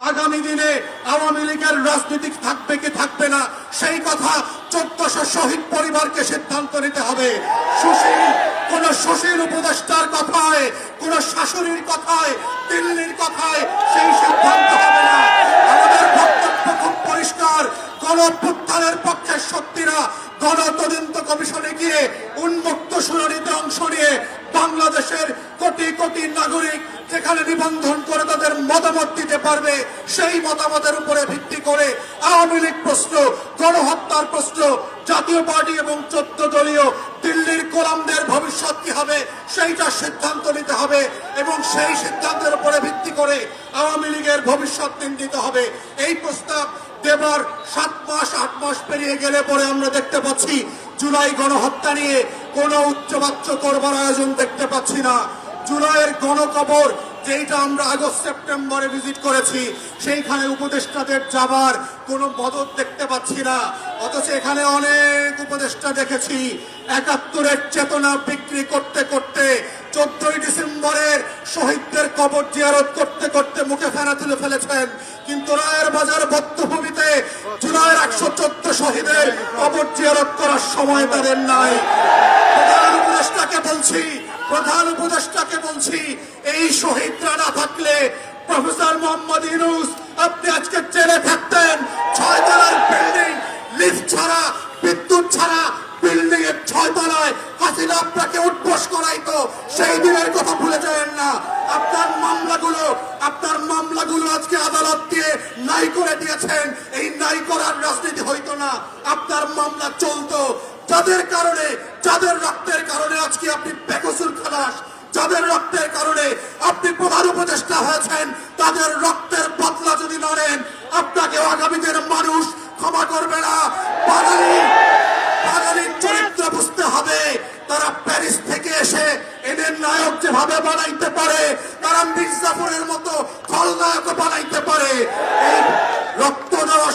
আগামী দিনে আওয়ামী লীগের রাজনীতি থাকবে কি থাকবে না, সেই কথা চোদ্দশো শহীদ পরিবারকে সিদ্ধান্ত নিতে হবে। সুশীল, কোন সুশীল উপদেষ্টার কথায়, কোন শাশুড়ির কথায়, দিল্লির কথায় সেই সিদ্ধান্ত হবে না। আমাদের বক্তব্য খুব পরিষ্কার গণ অভ্যুত্থানের পক্ষে শক্তিরা গণ তদন্ত কমিশনে গিয়ে উন্মুক্ত শুনানিতে অংশ নিয়ে বাংলাদেশের কোটি নাগরিক যেখানে নিবন্ধন করে তাদের মতামত দিতে পারবে, সেই মতামতের উপরে ভিত্তি করে আওয়ামী লীগ প্রশ্ন, গণহত্যার প্রশ্ন, জাতীয় পার্টি এবং চোদ্দ দলীয় দিল্লির গোলামদের ভবিষ্যৎ কি হবে, সেইটা সিদ্ধান্ত নিতে হবে এবং সেই সিদ্ধান্তের উপরে ভিত্তি করে আওয়ামী লীগের ভবিষ্যৎ নির্ণীত হবে। এই প্রস্তাব দেবার সাত মাস, আট মাস পেরিয়ে গেলে পরে আমরা দেখতে পাচ্ছি, জুলাই গণহত্যা নিয়ে কোনো উচ্চবাচ্য করবার আয়োজন দেখতে পাচ্ছি না। জুলাইয়ের গণকবর যেটা আমরা আগস্ট সেপ্টেম্বরে ভিজিট করেছি, সেইখানে উপদেষ্টাদের যাবার কোনো মদত দেখতে পাচ্ছি না। অথচ এখানে অনেক উপদেষ্টা দেখেছি, একাত্তরের চেতনা বিক্রি করতে করতে, চোদ্দই ডিসেম্বরের শহীদদের কবর জিয়ারত করতে করতে মুখে ফেরা তুলে ফেলেছেন। কিন্তু রায়ের বাজার বদ্ধভূমিতে জুলাইয়ের একশো চোদ্দ শহীদের কবর জিয়ারত করার সময় তাদের নাই। উপদেষ্টাকে বলছি প্রধান উপদেষ্টাকে বলছি, এই শহীদরা না থাকলে প্রফেসর মোহাম্মদ ইউনুস, আপনি আজকে জেলে থাকতেন, ছয় তলার বিল্ডিং লিফট ছাড়া, বিদ্যুৎ ছাড়া, বিল্ডিং এর ছয় তলায় হাসিনা আপনাকে উঠবোস করাইতো, সেই দিনের কথা ভুলে যাবেন না। আপনার মামলাগুলো আপনার মামলাগুলো আজকে আদালত দিয়ে নাই করে দিয়েছেন, এই নাই করার রাজনীতি হইতো না আপনার মামলা চলতো যাদের কারণে, যাদের রক্তের কারণে আজকে আপনি বেকসুর খালাস, যাদের রক্তের কারণে আপনি প্রধান উপদেষ্টা হয়েছেন, তাদের রক্তের বদলা যদি না নেন, আপনাকে আগামী দিনের মানুষ ক্ষমা করবে না। বাঙালি বাঙালির চরিত্র বুঝতে হবে, তারা প্যারিস থেকে এসে এদের নায়ক যেভাবে বানাইতে পারে, তারা মির্জাপুরের মতো খলনায়ক বানাইতে পারে। রক্ত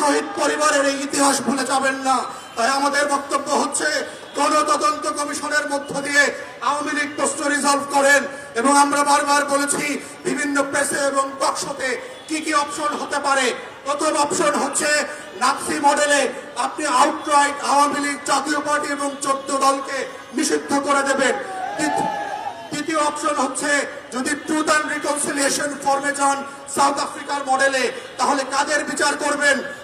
শহীদ পরিবারের এই ইতিহাস ভুলে যাবেন না। তাই আমাদের বক্তব্য হচ্ছে, গণতদন্ত কমিশনের মধ্য দিয়ে আওয়ামী লীগ প্রশ্ন রিজলভ করেন এবং আমরা বারবার বলেছি, বিভিন্ন প্রেসে এবং টকশোতে কি কি অপশন হতে পারে। প্রথম অপশন হচ্ছে নাৎসি মডেলে আপনি আউটরাইট আওয়ামী লীগ জাতীয় পার্টি এবং চোদ্দ দলকে নিষিদ্ধ করে দেবেন। দ্বিতীয় অপশন হচ্ছে, যদি ট্রুথ অ্যান্ড রিকনসিলিয়েশন ফর্মে যান সাউথ আফ্রিকার মডেলে তাহলে কাদের বিচার করবেন?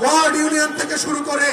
ওয়ার্ড ইউনিয়ন থেকে শুরু করে